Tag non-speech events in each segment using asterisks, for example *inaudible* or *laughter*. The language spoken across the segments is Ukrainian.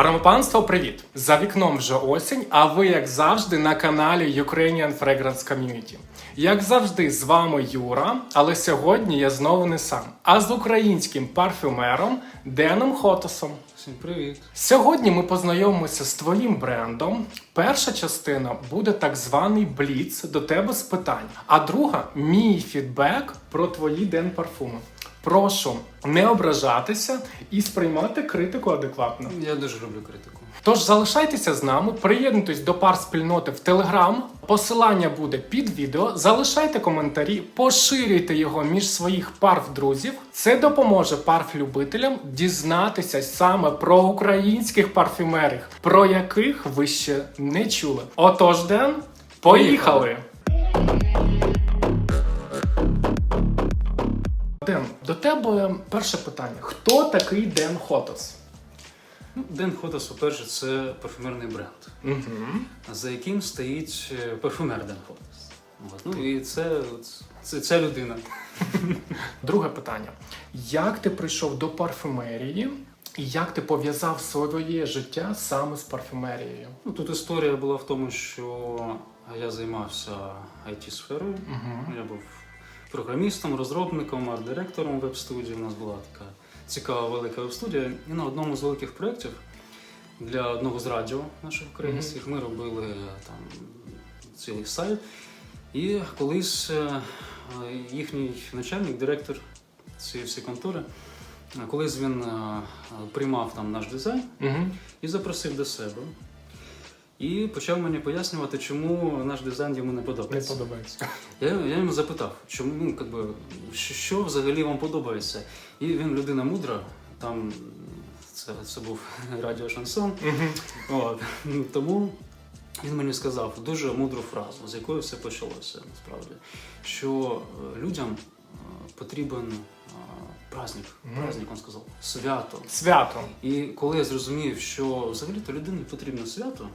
Аромапанство, привіт! За вікном вже осінь, а ви, як завжди, на каналі Ukrainian Fragrance Community. Як завжди, з вами Юра, але сьогодні я знову не сам, а з українським парфюмером Деном Хотосом. Всім привіт. Сьогодні ми познайомимося з твоїм брендом. Перша частина буде так званий бліц до тебе з питань, а друга мій фідбек про твої ден парфуми. Прошу не ображатися і сприймати критику адекватно. Я дуже люблю критику. Тож залишайтеся з нами, приєднуйтесь до пар спільноти в Телеграм. Посилання буде під відео. Залишайте коментарі, поширюйте його між своїх парф друзів. Це допоможе парф-любителям дізнатися саме про українських парфюмерів, про яких ви ще не чули. Отож, Ден, поїхали! До тебе перше питання: хто такий Ден Хотос? Ну, Ден Хотас, по-перше, це парфюмерний бренд, Угу. за яким стоїть е, парфюмер Ден Хотас. От. Ну і це, це ця людина. Друге питання: як ти прийшов до парфюмерії і як ти пов'язав своє життя саме з парфюмерією? Ну, тут історія була в тому, що я займався IT-сферою. Угу. Я був програмістом, розробником, арт-директором веб-студії. У нас була така цікава велика веб-студія. І на одному з великих проєктів для одного з радіо наших українських ми робили е, там цілий сайт. І колись е, їхній начальник, директор цієї всієї контори, е, колись він е, приймав там наш дизайн і запросив до себе. І почав мені пояснювати, чому наш дизайн йому не подобається. Не подобається. Я, я йому запитав, чому ну, как би, що, що взагалі вам подобається. І він людина мудра, там це, це був *laughs* радіо Шансон. Угу. От. Тому він мені сказав дуже мудру фразу, з якої все почалося насправді. Що е, людям е, потрібен е, праздник. Праздник, він сказав, свято. Свято. І коли я зрозумів, що взагалі-то людині потрібно свято,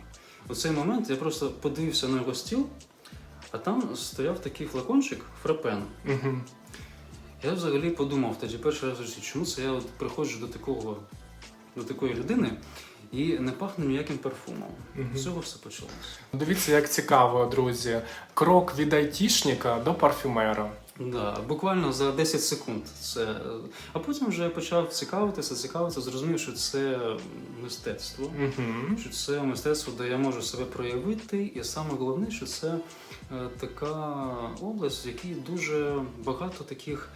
у цей момент я просто подивився на його стіл, а там стояв такий флакончик фрапен. Угу. Я взагалі подумав тоді перший раз в житті, чому це я от приходжу до такого до такої людини і не пахне ніяким парфумом. Мгм. З цього все почалося. Дивіться, як цікаво, друзі. Крок від айтішника до парфюмера. Да, буквально за 10 секунд. Це... А потім вже почав цікавитися, цікавитися, зрозумів, що це мистецтво. Угу. що це мистецтво, де я можу себе проявити, і саме головне, що це е, така область, в якій дуже багато таких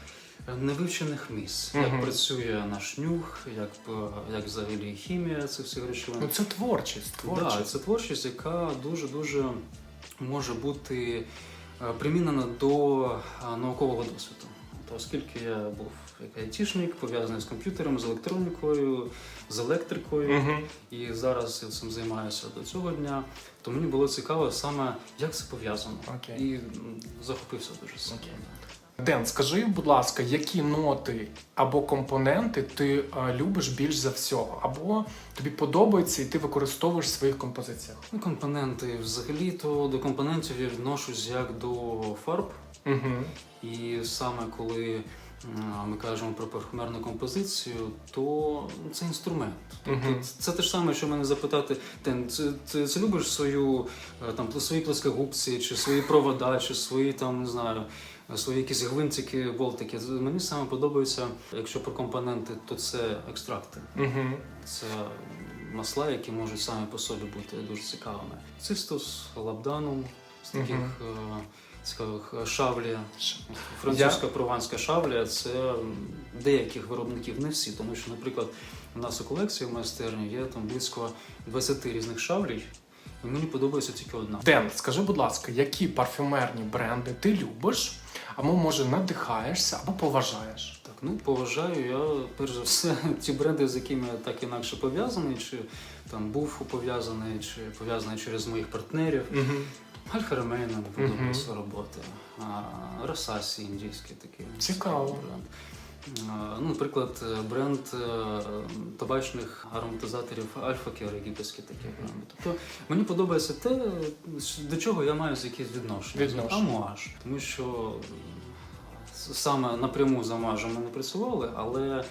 е, невивчених місць. Мгм. Як працює наш нюх, як, е, як взагалі хімія цих всіх речовин. Ну це творчість. Творчість. це творчість, яка дуже дуже може бути е, примінена до е, наукового досвіду. То оскільки я був як айтішник, пов'язаний з комп'ютером, з електронікою, з електрикою, Угу. і зараз я цим займаюся до цього дня, то мені було цікаво саме, як це пов'язано. Окей. І захопився дуже сильно. Окей. Ден, скажи, будь ласка, які ноти або компоненти ти е, любиш більш за всього, або тобі подобається і ти використовуєш в своїх композиціях? Ну, компоненти взагалі то до компонентів я відношусь як до фарб. Угу. І саме коли ми кажемо про парфюмерну композицію, то це інструмент. Тобто Мгм. це те ж саме, що мене запитати, Тен, це, це, це любиш свою е, там свої плоскогубці, чи свої провода, чи свої там не знаю. Свої якісь гвинтики, болтики. Мені саме подобається, якщо про компоненти, то це екстракти. Угу. Це масла, які можуть самі по собі бути дуже цікавими. Цистус, лабданум з таких е, цікавих е, шавлі. Французька прованська шавля це деяких виробників, не всі, тому що, наприклад, у нас у колекції в майстерні є там близько 20 різних шавлій, і мені подобається тільки одна. Ден, скажи, будь ласка, які парфюмерні бренди ти любиш, або може надихаєшся, або поважаєш? Так, ну поважаю я перш за все *laughs* ті бренди, з якими я так інакше пов'язаний, чи там був пов'язаний, чи пов'язаний через моїх партнерів. Угу. Альфа Ромейна подобається роботи. Росасі індійський такий. Цікаво. бренд. Ну, наприклад, е, бренд е, табачних ароматизаторів Альфа Кер, єгипетський такий бренд. Тобто мені подобається те, до чого я маю з якісь відношення. Відношення. Амуаж. Тому що саме напряму за мажем ми не працювали, але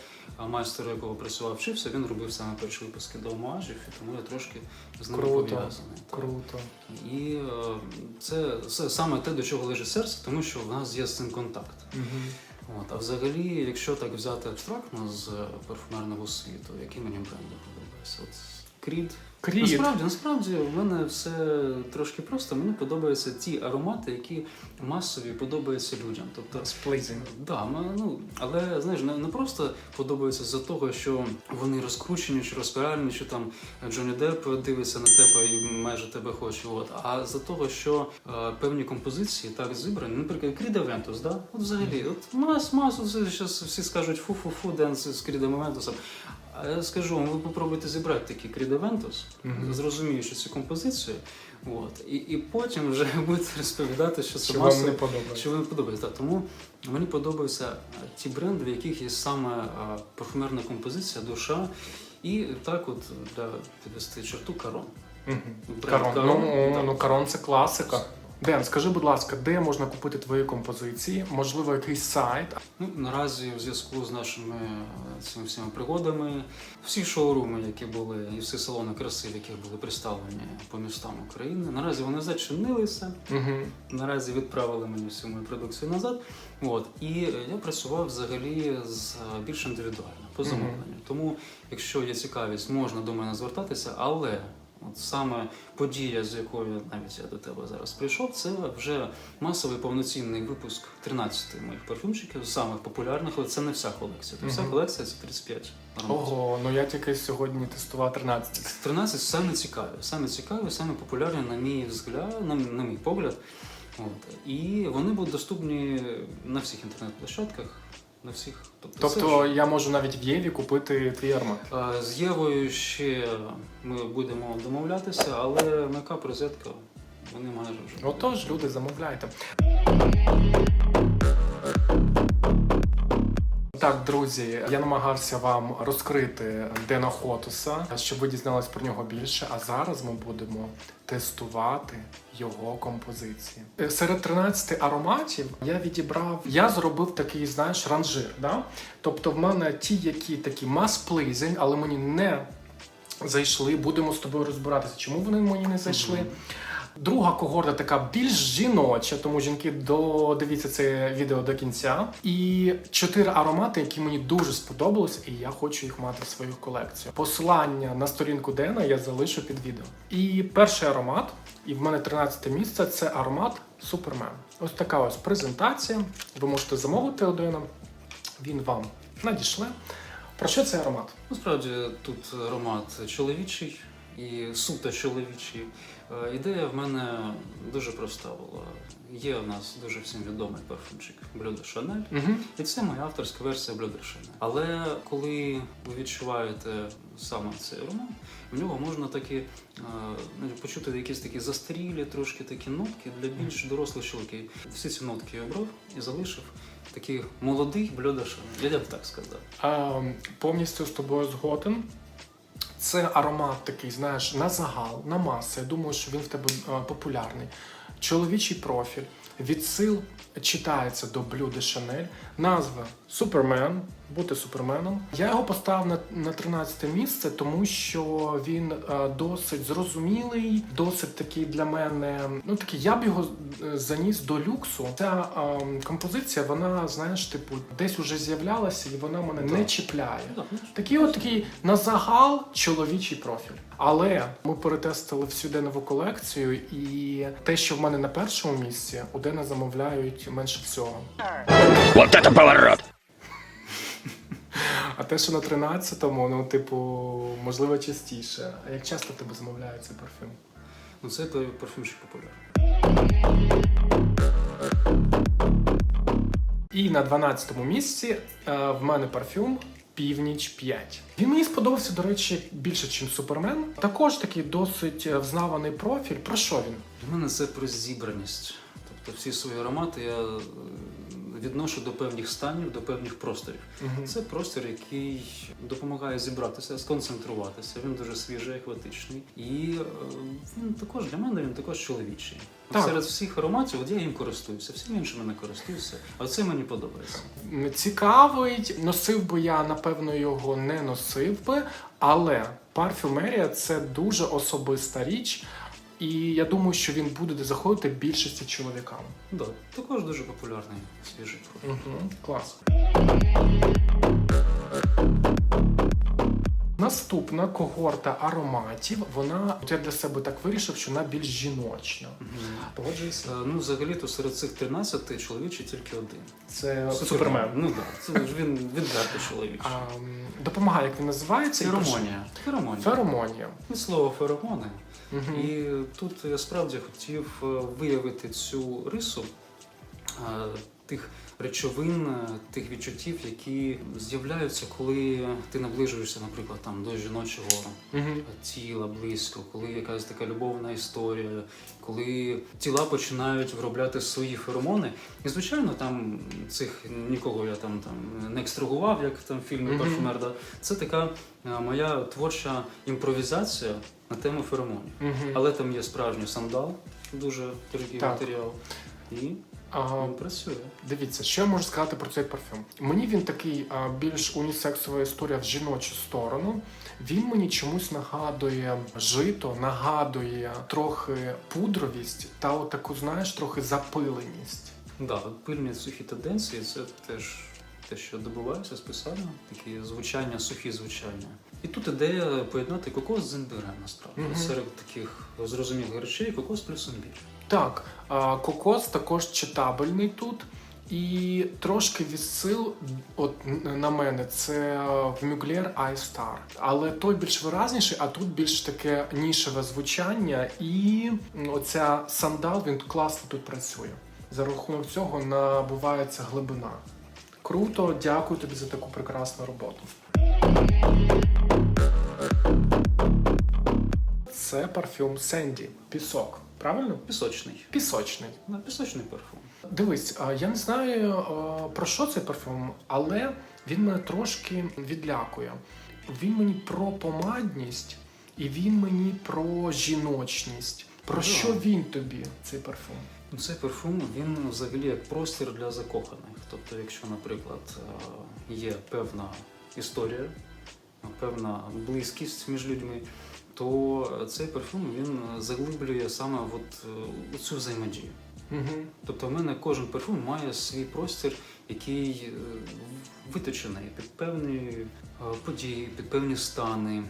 майстер, якого працював, вчився, він робив саме перші випуски до мажів, і тому я трошки з ним Круто, пов'язаний. Круто. І е, це, це саме те, до чого лежить серце, тому що в нас є з цим контакт. Угу. От, а взагалі, якщо так взяти абстрактно з парфумерного світу, які мені бренди подобаються? От Creed. Кріт. Насправді, насправді в мене все трошки просто. Мені подобаються ті аромати, які масові подобаються людям. Тобто, Сплейзінг. да, ну, але знаєш, не, не просто подобаються за того, що вони розкручені чи розпиральні, що там Джонні Депп дивиться на тебе і майже тебе хоче. От, а за того, що е, певні композиції так зібрані, наприклад, Кріда Вентус, да? От взагалі, от мас, мас, от зараз всі скажуть фу-фу-фу, денс з Крідом Вентусом. А я скажу вам, ви попробуйте зібрати такий Кріда Вентус, Мгм. зрозуміючи цю композицію, от, і, і потім вже *laughs* будете розповідати, що це Що вам не подобається. що мені подобається. Так, тому мені подобаються е, ті бренди, в яких є саме е, парфумерна композиція, душа. І так, от для підвести черту карон. Бренд Карон. Карон, Ну, так. ну, Карон це класика. Ден, скажи, будь ласка, де можна купити твої композиції? Можливо, якийсь сайт. Ну, наразі в зв'язку з нашими е, цими всіма пригодами, всі шоуруми, які були, і всі салони краси, в яких були представлені по містам України, наразі вони зачинилися. Угу. Наразі відправили мені всю мою продукцію назад. От і е, я працював взагалі з е, більш індивідуально по замовленню. Тому, якщо є цікавість, можна до мене звертатися, але от саме подія, з якою навіть я до тебе зараз прийшов, це вже масовий повноцінний випуск 13 моїх парфюмчиків, самих популярних, але це не вся колекція. Тобто вся колекція це 35 ароматів. Ого, ну я тільки сьогодні тестував 13. 13 саме цікаві, саме цікаві, саме популярні, на мій взгляд, на, на мій погляд. От. І вони будуть доступні на всіх інтернет-площадках, на всіх. Тобто, Тобто ж- я можу навіть в Єві купити твій аромат. А, з Євою ще ми будемо домовлятися, але мейкап розетка вони майже вже. Отож, люди, замовляйте. Так, друзі, я намагався вам розкрити Дена Хотуса, щоб ви дізнались про нього більше. А зараз ми будемо тестувати його композиції. Е, Серед 13 ароматів я відібрав, я зробив такий, знаєш, ранжир. Да? Тобто, в мене ті, які такі мас-плизень, але мені не зайшли. Будемо з тобою розбиратися, чому вони мені не зайшли. Мгм. Друга когорта така більш жіноча, тому жінки додивіться це відео до кінця. І чотири аромати, які мені дуже сподобались, і я хочу їх мати в свою колекцію. Посилання на сторінку Дена я залишу під відео. І перший аромат, і в мене 13 місце це аромат Супермен. Ось така ось презентація. Ви можете замовити Дена. Він вам надішле. Про що цей аромат? Насправді тут аромат чоловічий і суто чоловічий. Е, Ідея в мене дуже проста була. Є в нас дуже всім відомий парфумчик de Chanel. Угу. І це моя авторська версія de Chanel. Але коли ви відчуваєте саме цей аромат, в нього можна таки е, ну, почути якісь такі застарілі, трошки такі нотки для більш дорослих чоловіків. Всі ці нотки я обрав і залишив такий молодий de Chanel. Я б так сказав. А, повністю з тобою згоден. Це аромат такий, знаєш, на загал, на маси. Я думаю, що він в тебе е, популярний. Чоловічий профіль. Відсил читається до Bleu de Chanel. Назва Супермен. Бути суперменом. Я його поставив на, на 13 місце, тому що він е, досить зрозумілий, досить такий для мене. Ну такий, я б його е, заніс до люксу. Ця е, композиція, вона, знаєш, типу, десь уже з'являлася, і вона мене не чіпляє. Так, Такий от такий на загал чоловічий профіль. Але ми перетестили всю денову колекцію, і те, що в мене на першому місці, у Дена замовляють менше всього. Вот это поворот! А те, що на 13-му, ну, типу, можливо, частіше. А як часто тебе замовляють цей парфюм? Ну, це той парфюмчик популярний. І на 12-му місці е, в мене парфюм Північ 5. Він мені сподобався, до речі, більше, ніж Супермен. Також такий досить е, взнаваний профіль. Про що він? Для мене це про зібраність. Тобто всі свої аромати я е, відношу до певних станів, до певних просторів. Мгм. Це простір, який допомагає зібратися, сконцентруватися. Він дуже свіжий, екватичний. І е, він також для мене він також чоловічий. Так. Серед всіх ароматів, от я їм користуюся, всім іншими не користуюся. А це мені подобається. Цікавий, носив би я, напевно, його не носив би, але парфюмерія це дуже особиста річ, і я думаю, що він буде заходити більшості чоловікам. Да, також дуже популярний свіжий профіль. Угу, клас. Наступна когорта ароматів, вона от я для себе так вирішив, що вона більш жіночна. Погоджуюся? Е, Ну, взагалі-то серед цих 13 чоловічий тільки один. Це супермен. Ну так, це ж він відверто чоловічий. Допомагає, як він називається? Феромонія. Феромонія. Феромонія. Від слова феромони. Угу. І тут я справді хотів е, виявити цю рису е, тих речовин, е, тих відчуттів, які з'являються, коли ти наближуєшся, наприклад, там до жіночого Мгм. тіла близько, коли якась така любовна історія, коли тіла починають виробляти свої феромони. І звичайно, там цих нікого я там там не екстрагував, як там в фільмі Мгм. Парфюмер. Да? Це така е, моя творча імпровізація на тему феромонів. Мгм. Але там є справжній сандал, дуже дорогий Так. матеріал. І А, він працює. Дивіться, що я можу сказати про цей парфюм. Мені він такий а, більш унісексова історія в жіночу сторону. Він мені чомусь нагадує жито, нагадує трохи пудровість та от таку, знаєш, трохи запиленість. Да, от пильні сухі тенденції це теж те, що добувається спеціально, такі звучання, сухі звучання. І тут ідея поєднати кокос з імбирем, насправді. Мгм. Серед таких зрозумілих речей кокос плюс імбір. Так, кокос також читабельний тут. І трошки відсил, от на мене, це в Мюглер iStar. Але той більш виразніший, а тут більш таке нішеве звучання, і оця сандал він класно тут працює. За рахунок цього набувається глибина. Круто, дякую тобі за таку прекрасну роботу. Це парфюм Сенді. Пісок. Правильно? Пісочний. Пісочний. Да, пісочний парфум. Дивись, я не знаю про що цей парфюм, але він мене трошки відлякує. Він мені про помадність і він мені про жіночність. Про Да. що він тобі, цей парфюм? Ну, Цей парфум він взагалі як простір для закоханих. Тобто, якщо, наприклад, е, є певна історія, певна близькість між людьми, то цей парфум він заглиблює саме от, е, цю взаємодію. Угу. Тобто в мене кожен парфум має свій простір, який е, виточений під певні е, події, під певні стани.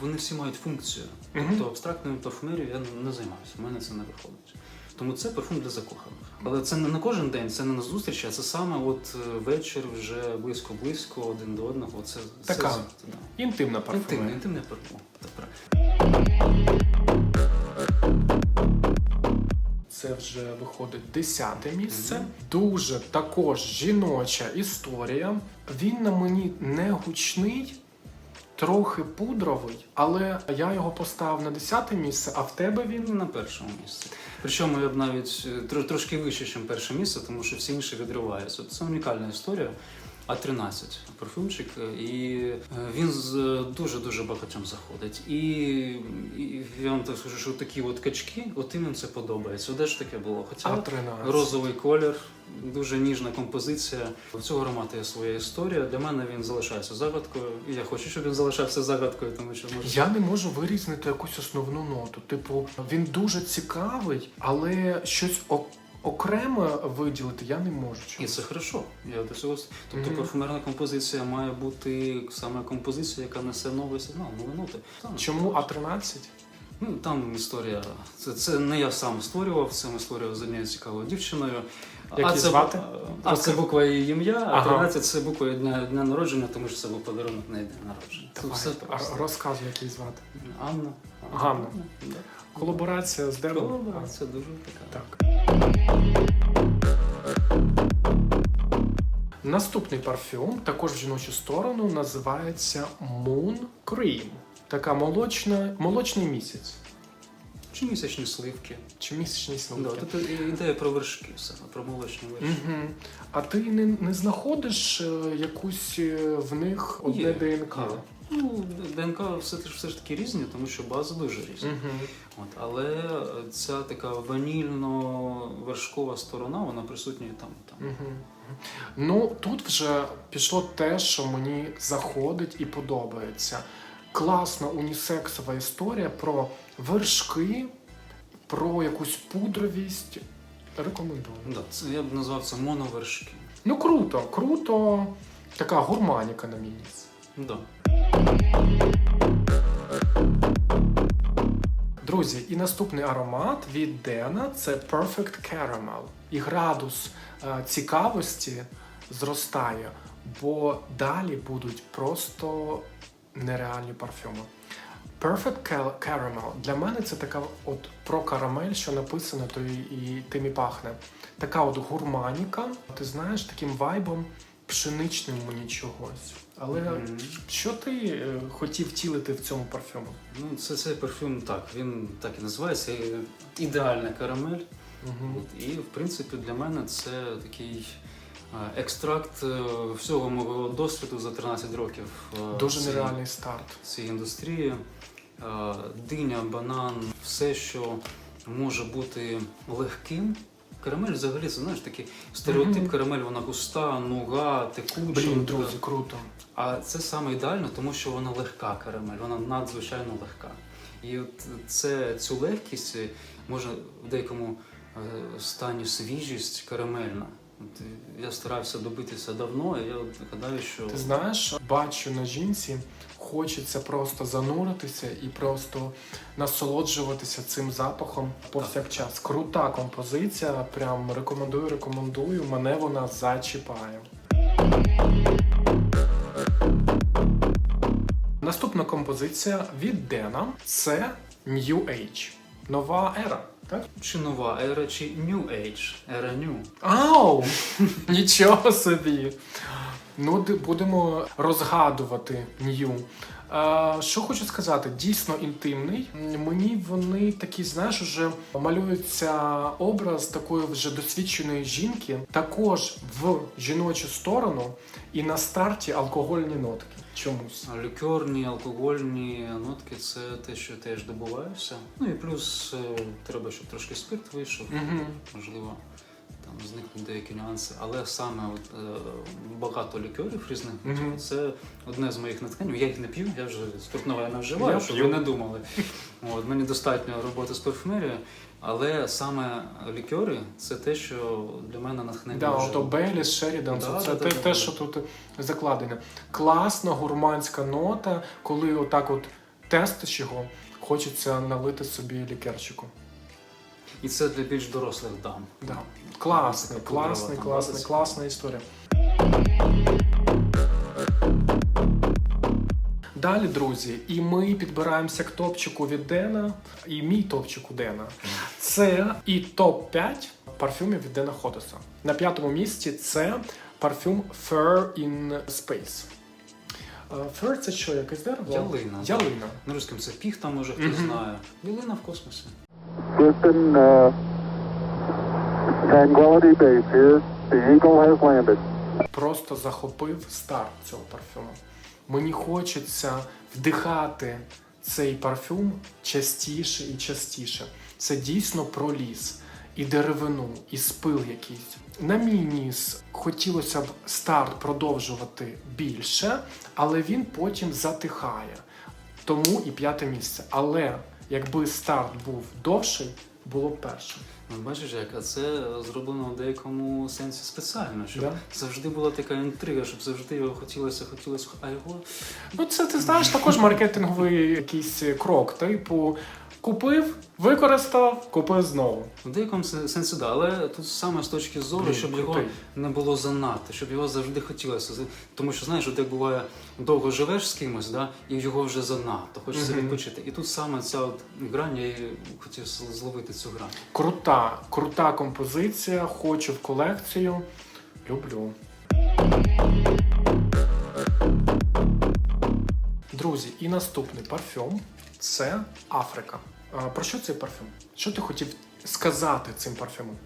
Вони всі мають функцію. Тобто абстрактною парфумерією я не займаюся, в мене це не виходить. Тому це парфум для закоханих. Але це не на кожен день, це не на зустріч, а це саме от вечір вже близько-близько один до одного. Це, Така це, да. Інтимна інтимний, парфюмерія. інтимний парфум. Це вже виходить десяте місце. Дуже також жіноча історія. Він на мені не гучний, трохи пудровий, але я його поставив на десяте місце, а в тебе він Він на першому місці. Причому я б навіть е, трошки вище, ніж перше місце, тому що всі інші відриваються. Це унікальна історія. А13 парфумчик, е, і е, він з дуже дуже багатьом заходить. І, і я вам так скажу, що такі от качки, от їм це подобається. Де ж таке було? Хоча А13. розовий колір, дуже ніжна композиція. У цього аромату є своя історія. Для мене він залишається загадкою. І я хочу, щоб він залишався загадкою, тому що може Я не можу вирізнити якусь основну ноту. Типу, він дуже цікавий, але щось о- окремо виділити я не можу. І це хорошо. Я до цього тобто Мгм. парфумерна композиція має бути саме композиція, яка несе новий сигнал, нові ноти. Там, Чому А13? Ну там історія. Це, це не я сам створював, це ми створював з однією цікавою дівчиною. Як її це, звати? А це буква її ім'я, а Ага. 13 це буква дня, дня народження, тому що це був подарунок на день народження. Давай, все а- розказуй, як її звати. Анна. Ганна. Да. Колаборація з Дебом. Колаборація дуже така. Так. Наступний парфюм, також в жіночу сторону, називається Moon Cream. Така молочна, молочний місяць. Чи місячні сливки. Чи місячні Да, сливки? тут ідея про вершки саме, про молочні вершки. Угу. А ти не, не знаходиш е, якусь е, в них одне Є, ДНК? є. Ну, ДНК все, все ж таки різні, тому що бази дуже різні. Угу. От, але ця така ванільно-вершкова сторона, вона присутня і там. і там. Угу. Ну, тут вже пішло те, що мені заходить і подобається. Класна унісексова історія про вершки, про якусь пудровість. Рекомендую. Да, це, я б назвав це моновершки. Ну круто, круто. Така гурманіка на мій ніс. Да. Друзі, і наступний аромат від Дена це Perfect Caramel. І градус е, цікавості зростає, бо далі будуть просто нереальні парфюми. Perfect Caramel для мене це така от про карамель, що написано, то і, і тим і пахне. Така от гурманіка, ти знаєш, таким вайбом пшеничним мені чогось. Але що ти е, хотів втілити в цьому парфюму? Ну, це цей парфюм так, він так і називається ідеальна карамель. Угу. І в принципі для мене це такий е, екстракт е, всього мого досвіду за 13 років. Дуже цієї- нереальний старт. цієї індустрії. Диня, банан, все, що може бути легким. Карамель взагалі, це знаєш такий стереотип Мгм. карамель, вона густа, нуга, текуча. Блін, друзі, круто. А це саме ідеально, тому що вона легка карамель, вона надзвичайно легка. І от це цю легкість е, може в деякому е, стані свіжість карамельна. Я старався добитися давно, і я от гадаю, що Ти знаєш, бачу на жінці, хочеться просто зануритися і просто насолоджуватися цим запахом повсякчас. Крута композиція, прям рекомендую, рекомендую. Мене вона зачіпає. Наступна композиція від Дена це New Age. Нова ера. Так? чи нова ера, чи New Age, ера New. Ау! *laughs* Нічого собі. Ну, будемо розгадувати нью. Е, що хочу сказати, дійсно інтимний. Мені вони такі, знаєш, уже малюється образ такої вже досвідченої жінки, також в жіночу сторону, і на старті алкогольні нотки. Чомусь. Лікерні, алкогольні нотки це те, що теж добуваєшся. Ну і плюс е, треба, щоб трошки спирт вийшов, Угу. можливо, там зникнуть деякі нюанси. Але саме от, е, багато лікерів різних Мгм. це одне з моїх натхнень. Я їх не п'ю, я вже спиртного не вживаю, Я щоб п'ю. ви не думали. От, мені достатньо роботи з парфумерією, але саме лікери це те, що для мене натхнення. Да, вже. ото Шерідан, Да, це да, те, да, те, да, що тут закладено. Класна гурманська нота, коли отак от тестиш його, хочеться налити собі лікерчику. І це для більш дорослих дам. Да. Класний, класний, класний, класна історія. Далі, друзі, і ми підбираємося к топчику від Дена, і мій топчик у Дена. Це і топ-5 парфюмів від Дена Ходоса. На п'ятому місці це парфюм Fur in Space. Fur це що, якесь дерево? Ялина. Ялина. На русском це піхта, може хтось знає. Ялина в космосі. Houston, uh, Tranquility Base here. The Eagle has landed. просто захопив старт цього парфюму. Мені хочеться вдихати цей парфюм частіше і частіше. Це дійсно про ліс, і деревину, і спил якийсь. На мій ніс хотілося б старт продовжувати більше, але він потім затихає. Тому і п'яте місце. Але якби старт був довший, було б першим. Ну, бачиш, як а це зроблено в деякому сенсі спеціально, щоб Да. завжди була така інтрига, щоб завжди його хотілося, хотілося, а його Ну, це ти знаєш також маркетинговий якийсь крок. Типу, купив, використав, купив знову. в деякому сенсі да. Але тут саме з точки зору, щоб його не було занадто, щоб його завжди хотілося. Тому що знаєш, от як буває, довго живеш з кимось, да, і його вже занадто, хочеться Мгм. відпочити. І тут саме ця от грань, я хотів зловити цю грань. Крута, крута композиція, хочу в колекцію. Люблю. Друзі, і наступний парфюм це Африка. Про що цей парфюм? Що ти хотів сказати цим парфюмом?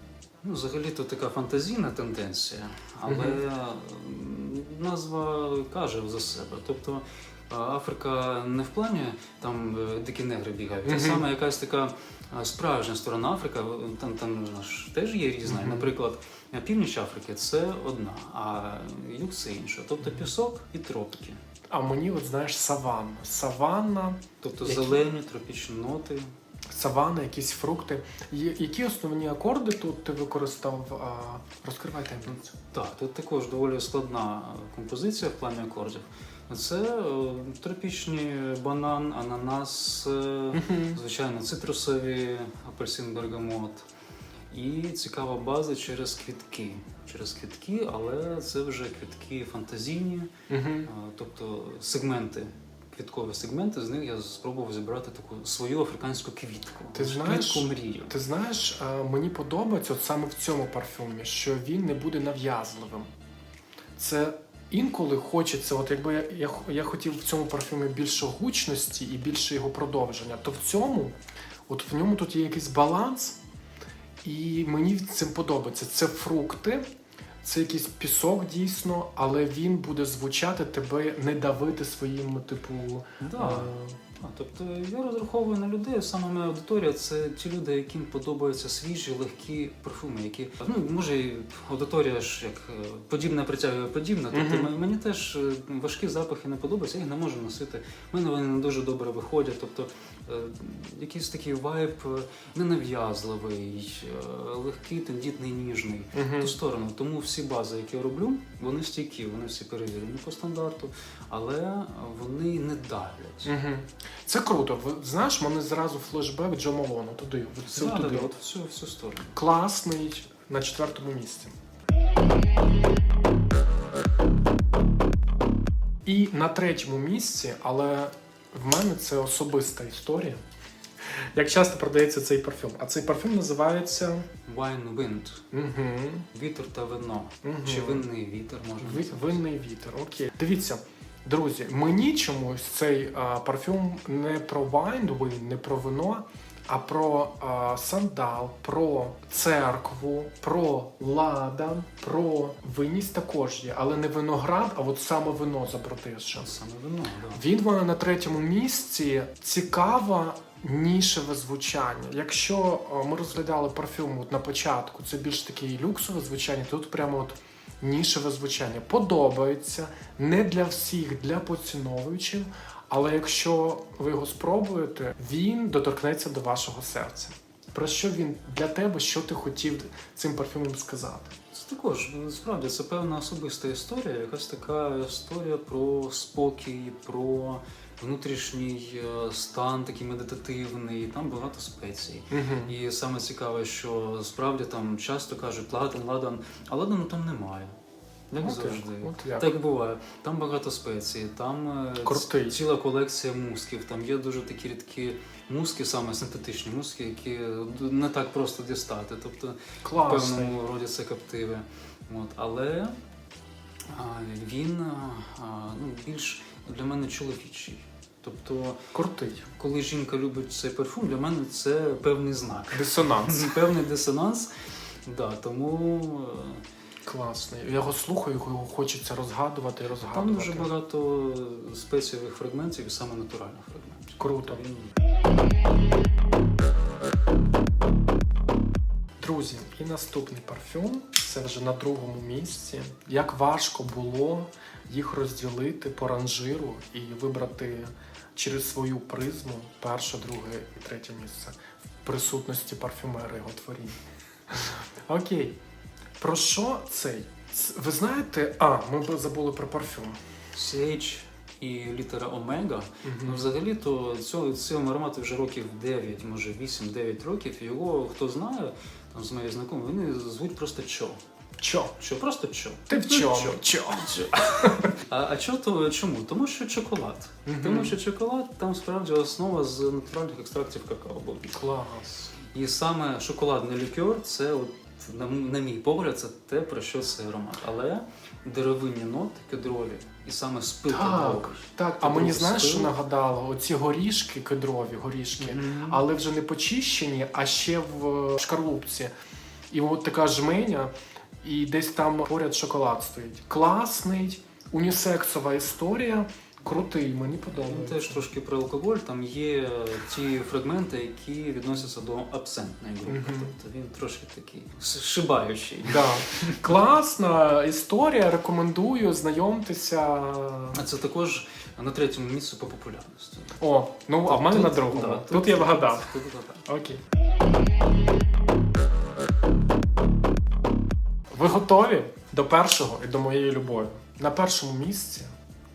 Ну, взагалі-то така фантазійна тенденція, але назва каже за себе. Тобто Африка не в плані там е, дикі негри бігають, а саме якась така справжня сторона Африки, там, там ж теж є різна. Наприклад, північ Африки це одна, а юг це інша. Тобто пісок і тропіки. А мені, от знаєш, саванна. Саванна, Тобто Які? зелені тропічні ноти. саванна, якісь фрукти. Які основні акорди тут ти використав? Розкривай таємницю. Так, тут також доволі складна композиція в плані акордів. Це е, тропічні банан, ананас, е, звичайно, цитрусові, апельсин, бергамот. І цікава база через квітки. Через квітки, але це вже квітки фантазійні, Угу. тобто сегменти, квіткові сегменти, з них я спробував зібрати таку свою африканську квітку. Ти знаєш, квітку мрію. Ти знаєш, мені подобається от саме в цьому парфюмі, що він не буде нав'язливим. Це інколи хочеться, от якби я, я, я хотів в цьому парфюмі більше гучності і більше його продовження, то в цьому, от в ньому тут є якийсь баланс, і мені цим подобається. Це фрукти, це якийсь пісок дійсно, але він буде звучати тебе не давити своїм, типу. Да. е, А, тобто я розраховую на людей, саме моя аудиторія це ті люди, яким подобаються свіжі, легкі парфуми, які ну може аудиторія ж як е, подібне притягує подібне. Тобто Мгм. м- мені теж е, важкі запахи не подобаються, я їх не можу носити. У мене вони не дуже добре виходять. Тобто якийсь такий вайб е, ненав'язливий, е, легкий, тендітний, ніжний. В Мгм. ту сторону. Тому всі бази, які я роблю, вони стійкі, вони всі перевірені по стандарту, але вони не давлять. Угу. Це круто. Знаєш, мене зразу флешбек Джо Малону туди, Да, да, туди. да, от всю, всю сторону. Класний на четвертому місці. І на третьому місці, але в мене це особиста історія. Як часто продається цей парфюм? А цей парфюм називається Wine Wind. угу. Вітер та вино. Угу. Чи винний вітер можна Ви-. Винний вітер. Окей. Дивіться, друзі, мені чомусь цей а, парфюм не про wine, wine, не про вино, а про а, сандал, про церкву, про ладан, про виність також є, але не виноград, а от саме вино забродише. Саме вино, да. Він в мене на третьому місці цікава. Нішеве звучання. Якщо е, ми розглядали парфюм от на початку, це більш таке люксове звучання, тут прямо от нішеве звучання. Подобається не для всіх, для поціновувачів. Але якщо ви його спробуєте, він доторкнеться до вашого серця. Про що він для тебе, що ти хотів цим парфюмом сказати? Це також ну, справді це певна особиста історія, якась така історія про спокій, про внутрішній е, стан, такий медитативний. Там багато спецій. Угу. І саме цікаве, що справді там часто кажуть ладан, ладан, а ладану там немає. Як От як, завжди. от як. Так буває. Там багато спецій, там е, Крутий. ц- ціла колекція мусків. Там є дуже такі рідкі муски, саме синтетичні муски, які не так просто дістати. Тобто в Класний. певному роді це каптиви. От. Але а, він а, ну, більш для мене чоловічий. Тобто, Крутий. коли жінка любить цей парфум, для мене це певний знак. Дисонанс. *laughs* Певний дисонанс. Да, тому е, Класний. Я його слухаю, його хочеться розгадувати і розгадувати. там дуже багато спецієвих фрагментів і саме натуральних фрагментів. Круто. Друзі, і наступний парфюм це вже на другому місці. Як важко було їх розділити по ранжиру і вибрати через свою призму перше, друге і третє місце в присутності парфюмера його творіння. Окей. Про що цей? Ви знаєте, а, ми б забули про парфюм. CH і літера Омега. Ну, взагалі, то цього, цьому аромату вже років 9, може 8-9 років. Його хто знає, там з моїх знайомих, вони звуть просто Чо. Чо? Чо, просто Чо. Ти в чому? Чо. Чо? Чо. А, а чо то чому? Тому що чоколад. Мгм. Тому що чоколад там справді основа з натуральних екстрактів какао. Клас. І саме шоколадний лікер це от на, на мій погляд, це те, про що це аромат. Але деревинні ноти, кедрові, і саме спил Так, так. А мені знаєш, що нагадало? Оці горішки кедрові, горішки, Мгм. але вже не почищені, а ще в шкарлупці. І от така жменя, і десь там поряд шоколад стоїть. Класний, унісексова історія. Крутий, мені подобається. теж трошки про алкоголь. Там є ті фрагменти, які відносяться до абсентної групи. Мгм. Тобто він трошки такий шибаючий. Да. Класна історія. Рекомендую знайомтеся. А це також на третьому місці по популярності. О, ну а в мене Тут- на другому. да, тут, я вгадав. Тут вгадав. Окей. Ви готові до першого і до моєї любові? На першому місці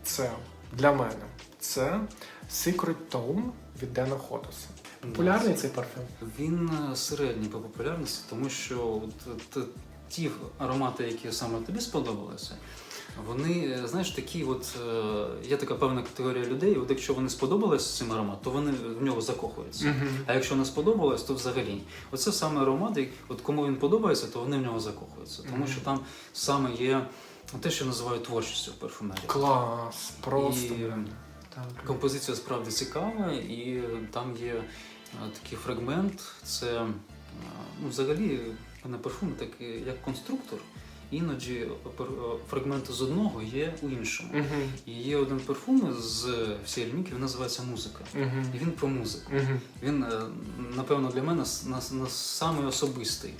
це для мене це Secret Tone від Дена Ходоса. Популярний цей парфюм? Він е, середній по популярності, тому що е, ті аромати, які саме тобі сподобалися, вони, е, знаєш, такі, от є така певна категорія людей, от якщо вони сподобалися цим аромат, то вони в нього закохуються. Мгм. А якщо не сподобалось, то взагалі. Оце саме аромат, от кому він подобається, то вони в нього закохуються. Тому Мгм. що там саме є те, що називають творчістю в парфумерії. Клас, просто. І Так. композиція справді цікава, і там є е, такий фрагмент. Це е, ну, взагалі на парфум такий як конструктор. Іноді фрагменти з одного є у іншому. Мгм. І є один парфум з всієї лінійки, він називається музика. Мгм. І він про музику. Мгм. Він, е, напевно, для мене с- на, на самий особистий.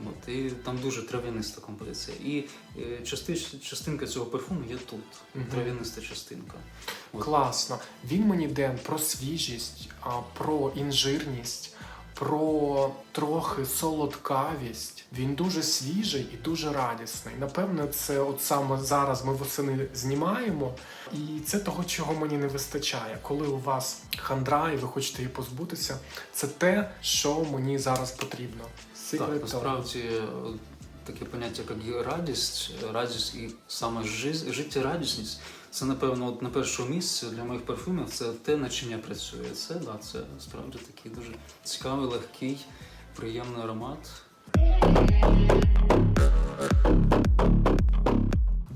От, і там дуже трав'яниста композиція. І е, части, частинка цього парфуму є тут. Мгм. Трав'яниста частинка. От. Класно. Він мені Ден про свіжість, а, про інжирність, про трохи солодкавість. Він дуже свіжий і дуже радісний. Напевно, це от саме зараз ми восени знімаємо, і це того, чого мені не вистачає. Коли у вас хандра і ви хочете її позбутися, це те, що мені зараз потрібно. Так, насправді таке поняття, як радість, радість і саме життя життєрадісність, це напевно от на першому місці для моїх парфумів. Це те, над чим я працюю. Це да, це справді такий дуже цікавий, легкий, приємний аромат.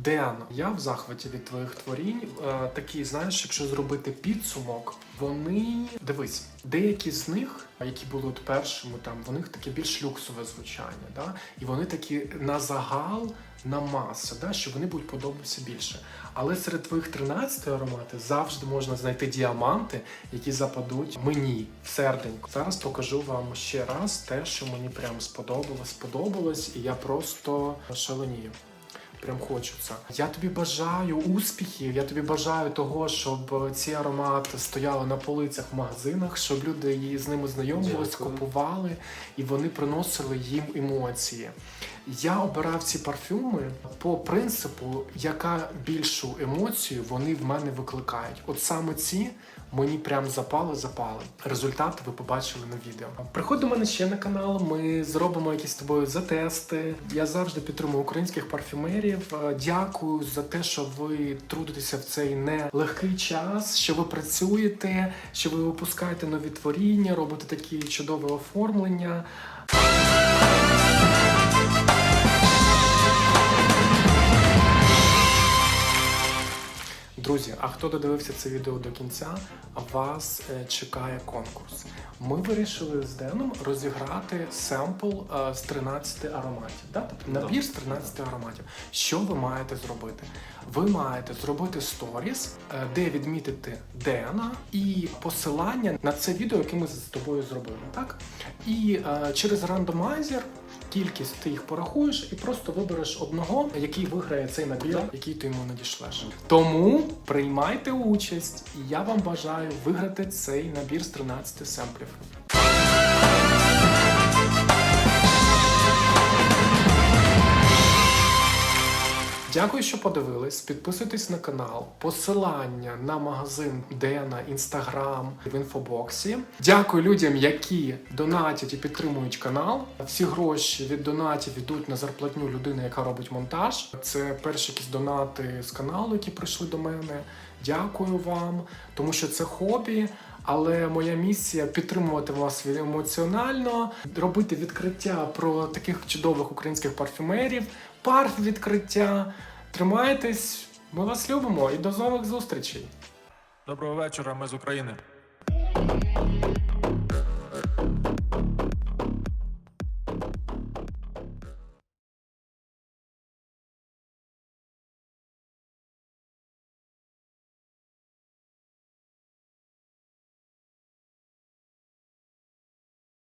Ден, я в захваті від твоїх творінь. Е, такі, знаєш, якщо зробити підсумок, вони дивись, деякі з них, які були от першими, там в них таке більш люксове звучання, да? і вони такі на загал, на масу, да? що вони будуть подобатися більше. Але серед твоїх 13 ароматів завжди можна знайти діаманти, які западуть мені в серденько. Зараз покажу вам ще раз те, що мені прям сподобалось, сподобалось, і я просто шаленію. Прям хочеться. Я тобі бажаю успіхів. Я тобі бажаю того, щоб ці аромати стояли на полицях в магазинах, щоб люди її з ними знайомились, Дякую. купували і вони приносили їм емоції. Я обирав ці парфюми по принципу, яка більшу емоцію вони в мене викликають. От саме ці мені прям запали, запали. Результати ви побачили на відео. Приходь до мене ще на канал. Ми зробимо якісь з тобою затести. Я завжди підтримую українських парфюмерів. Е, Дякую за те, що ви трудитеся в цей нелегкий час, що ви працюєте, що ви випускаєте нові творіння, робите такі чудові оформлення. Друзі, а хто додивився це відео до кінця, вас е, чекає конкурс. Ми вирішили з Деном розіграти семпл е, з 13 ароматів. Да? Тобто набір з 13 ароматів. Що ви маєте зробити? Ви маєте зробити сторіс, е, де відмітити Дена і посилання на це відео, яке ми з тобою зробили. Так? І через рандомайзер кількість ти їх порахуєш і просто вибереш одного, який виграє цей набір, який ти йому надішлеш. Тому приймайте участь, і я вам бажаю виграти цей набір з 13 семплів. Дякую, що подивились. Підписуйтесь на канал. Посилання на магазин Дена, інстаграм в інфобоксі. Дякую людям, які донатять і підтримують канал. Всі гроші від донатів йдуть на зарплатню людини, яка робить монтаж. Це перші якісь донати з каналу, які прийшли до мене. Дякую вам, тому що це хобі. Але моя місія підтримувати вас емоціонально, робити відкриття про таких чудових українських парфюмерів, парф відкриття. Тримайтесь, ми вас любимо і до нових зустрічей. Доброго вечора, ми з України.